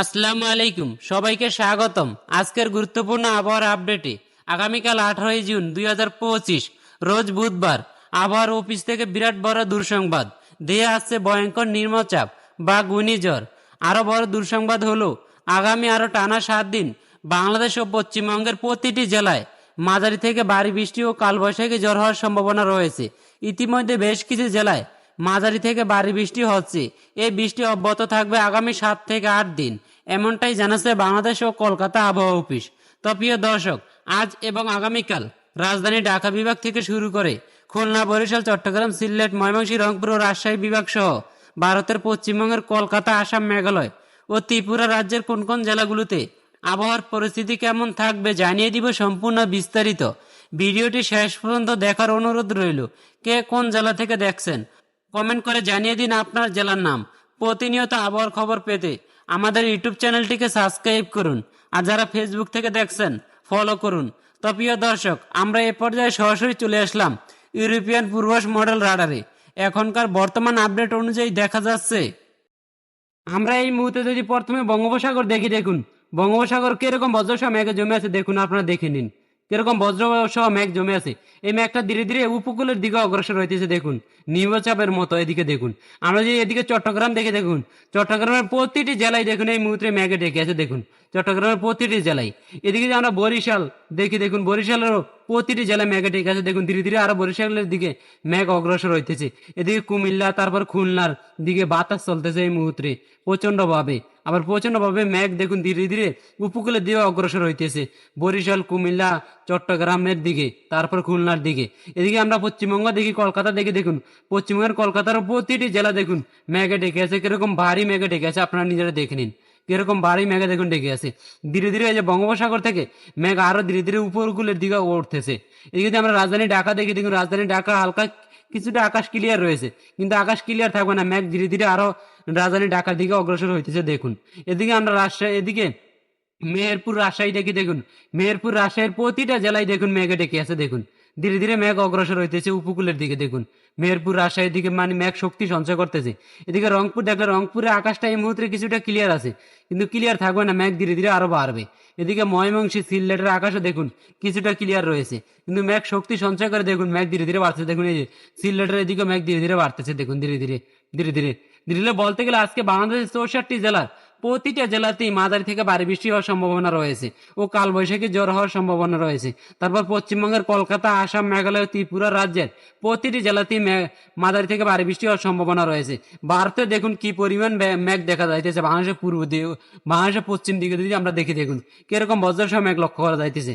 আসসালামু আলাইকুম। সবাইকে স্বাগতম। আজকের গুরুত্বপূর্ণ আবহাওয়ার আপডেটে আগামীকাল আঠারোই জুন দুই হাজার পঁচিশ, রোজ বুধবার, আবহাওয়ার অফিস থেকে বিরাট বড় দুঃসংবাদ। দিয়ে আসছে ভয়ঙ্কর নির্মচাপ বা ঘূর্ণিঝড়। আরও বড় দুঃসংবাদ হলো, আগামী আরও টানা সাত দিন বাংলাদেশ ও পশ্চিমবঙ্গের প্রতিটি জেলায় মাঝারি থেকে ভারী বৃষ্টি ও কালবৈশাখী জ্বর হওয়ার সম্ভাবনা রয়েছে। ইতিমধ্যে বেশ কিছু জেলায় মাঝারি থেকে ভারী বৃষ্টি হচ্ছে। এই বৃষ্টি অব্যাহত থাকবে আগামী সাত থেকে আট দিন। এমনটাই জানাচ্ছে বাংলাদেশ ও কলকাতা আবহাওয়া অফিস। তো প্রিয় দর্শক, আজ এবং আগামীকাল রাজধানী ঢাকা বিভাগ থেকে শুরু করে খুলনা, বরিশাল, চট্টগ্রাম, সিলেট, ময়মনসিংহ, রংপুর ও রাজশাহী বিভাগ সহ ভারতের পশ্চিমবঙ্গের কলকাতা, আসাম, মেঘালয় ও ত্রিপুরা রাজ্যের কোন কোন জেলাগুলোতে আবহাওয়ার পরিস্থিতি কেমন থাকবে জানিয়ে দিব সম্পূর্ণ বিস্তারিত। ভিডিওটি শেষ পর্যন্ত দেখার অনুরোধ রইল। কে কোন জেলা থেকে দেখছেন? কমেন্ট করে জানিয়ে দিন আপনার জেলার নাম। প্রতিনিয়ত আবহাওয়ার খবর পেতে আমাদের ইউটিউব চ্যানেলটিকে সাবস্ক্রাইব করুন আর যারা ফেসবুক থেকে দেখছেন ফলো করুন। তো প্রিয় দর্শক, আমরা এ পর্যায়ে সরাসরি চলে আসলাম ইউরোপিয়ান পূর্বাস মডেল রাডারে। এখনকার বর্তমান আপডেট অনুযায়ী দেখা যাচ্ছে। আমরা এই মুহূর্তে যদি প্রথমে বঙ্গোপসাগর দেখি, দেখুন। বঙ্গোপসাগর কীরকম মেঘে জমে আছে, দেখুন, আপনারা দেখে নিন। কীরকম বজ্রসহ মেঘ জমে আছে। এই মেঘটা ধীরে ধীরে উপকূলের দিকে অগ্রসর হইতেছে, দেখুন। নিম্নচাপের মতো এদিকে দেখুন। আমরা যদি এদিকে চট্টগ্রাম দেখে দেখুন, চট্টগ্রামের প্রতিটি জেলায় দেখুন এই মুহূর্তে মেঘে ডেকে আছে, দেখুন। চট্টগ্রামের প্রতিটি জেলায়। এদিকে যদি আমরা বরিশাল দেখি, দেখুন, বরিশালেরও প্রতিটি জেলায় মেঘে ডেকে আছে, দেখুন। ধীরে ধীরে আরও বরিশালের দিকে মেঘ অগ্রসর হইতেছে। এদিকে কুমিল্লা, তারপর খুলনার দিকে বাতাস চলতেছে এই মুহূর্তে প্রচণ্ড ভাবে আবার প্রচণ্ড ভাবে মেঘ দেখুন ধীরে ধীরে উপকূলের দিকে অগ্রসর হইতেছে। বরিশাল, কুমিল্লা, চট্টগ্রামের দিকে, তারপর খুলনার দিকে। এদিকে আমরা পশ্চিমবঙ্গ দেখি, কলকাতা দেখি, দেখুন। পশ্চিমবঙ্গের কলকাতার প্রতিটি জেলা দেখুন, মেঘে ডেকে আছে। কীরকম ভারী মেঘে ডেকে আছে, আপনারা নিজেরা দেখে নিন। কীরকম ভারী মেঘে দেখুন ডেকে আছে। ধীরে ধীরে এই যে বঙ্গোপসাগর থেকে মেঘ আরও ধীরে ধীরে উপকূলের দিকে উঠতেছে। এদিকে আমরা রাজধানী ঢাকা দেখি, দেখুন রাজধানী ঢাকা হালকা কিছুটা আকাশ ক্লিয়ার রয়েছে। কিন্তু আকাশ ক্লিয়ার থাকবে না, মেঘ ধীরে ধীরে আরও রাজধানী ঢাকার দিকে অগ্রসর হইতেছে, দেখুন। এদিকে আমরা রাজশাহী, এদিকে মেহেরপুর, রাজশাহী দেখি দেখুন। মেহেরপুর, রাজশাহীর প্রতিটা জেলায় দেখুন মেঘে ডেকে আছে, দেখুন। ধীরে ধীরে মেঘ অগ্রসর হইতেছে উপকূলের দিকে, দেখুন। মেহেরপুর, রাজশাহীর দিকে মানে মেঘ শক্তি সঞ্চয় করতেছে। এদিকে রংপুর, দেখলে রংপুরের আকাশটা এই মুহূর্তে কিছুটা ক্লিয়ার আছে, কিন্তু ক্লিয়ার থাকবে না, মেঘ ধীরে ধীরে আরও বাড়বে। এদিকে ময়মংসী সিলেটের আকাশও দেখুন, কিছুটা ক্লিয়ার রয়েছে, কিন্তু মেঘ শক্তি সঞ্চয় করে দেখুন, মেঘ ধীরে ধীরে বাড়তেছে। দেখুন এই যে সিলেটের এদিকে মেঘ ধীরে ধীরে বাড়তেছে, দেখুন ধীরে ধীরে ধীরে ধীরে। ধীরে বলতে গেলে আজকে বাংলাদেশের চৌষট্টি জেলার প্রতিটা জেলাতেই মাঝারি থেকে ভারী বৃষ্টি হওয়ার সম্ভাবনা রয়েছে ও কালবৈশাখী জ্বর হওয়ার সম্ভাবনা রয়েছে। তারপর পশ্চিমবঙ্গের কলকাতা, আসাম, মেঘালয়, ত্রিপুরা রাজ্যের প্রতিটি জেলাতেই মাঝারি থেকে ভারী বৃষ্টি হওয়ার সম্ভাবনা রয়েছে। ভারতে দেখুন কি পরিমাণ মেঘ দেখা যাইতেছে বাংলাদেশের পূর্ব দিকে বাংলাদেশের পশ্চিম দিকে যদি আমরা দেখি দেখুন, কীরকম বজ্রসহ মেঘ লক্ষ্য করা যাইতেছে।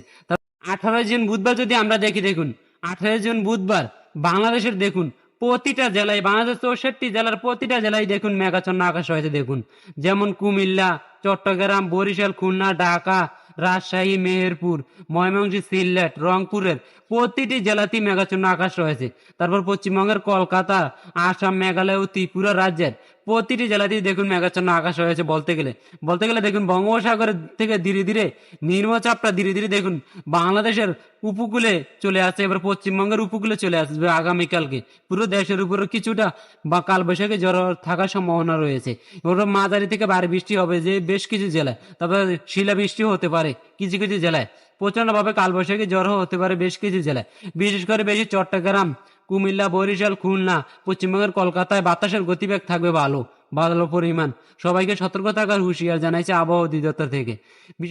আঠারোই জুন বুধবার যদি আমরা দেখি দেখুন, আঠারোই জুন বুধবার বাংলাদেশের দেখুন প্রতিটা জেলায়, বাংলাদেশ চৌষট্টি জেলার প্রতিটা জেলায় দেখুন মেঘাচ্ছন্ন আকাশ হয়েছে দেখুন। যেমন কুমিল্লা, চট্টগ্রাম, বরিশাল, খুলনা, ঢাকা, রাজশাহী, মেহেরপুর, ময়মনসিংহ, সিলেট, রংপুরের প্রতিটি জেলাতেই মেঘাচ্ছন্ন আকাশ রয়েছে। তারপর পশ্চিমবঙ্গের কলকাতা, আসাম, মেঘালয় ও ত্রিপুরা রাজ্যের প্রতিটি জেলাতেই দেখুন মেঘাচ্ছন্ন আকাশ রয়েছে বলতে গেলে। বলতে গেলে দেখুন বঙ্গোপসাগরের থেকে ধীরে ধীরে, নিম্নচাপটা ধীরে ধীরে দেখুন বাংলাদেশের উপকূলে চলে আসছে, এবার পশ্চিমবঙ্গের উপকূলে চলে আসবে আগামীকালকে। পুরো দেশের উপরে কিছুটা বা কালবৈশাখী জ্বর থাকার সম্ভাবনা রয়েছে। এবার মাঝারি থেকে ভারী বৃষ্টি হবে যে বেশ কিছু জেলায়, তবে শিলা বৃষ্টিও হতে পারে কিছু কিছু জেলায়। প্রচণ্ড ভাবে কালবৈশাখী জ্বর হতে পারে বেশ কিছু জেলায়। বিশেষ করে বেশি চট্টগ্রাম কুমিল্লা, বরিশাল, খুলনা, পশ্চিমবঙ্গের কলকাতায় বাতাসের গতিবেগ থাকবে ভালো। ভালো পরিমাণ। সবাইকে সতর্ক থাকার হুঁশিয়ার জানাইছে আবহাওয়া অধিদপ্তর থেকে।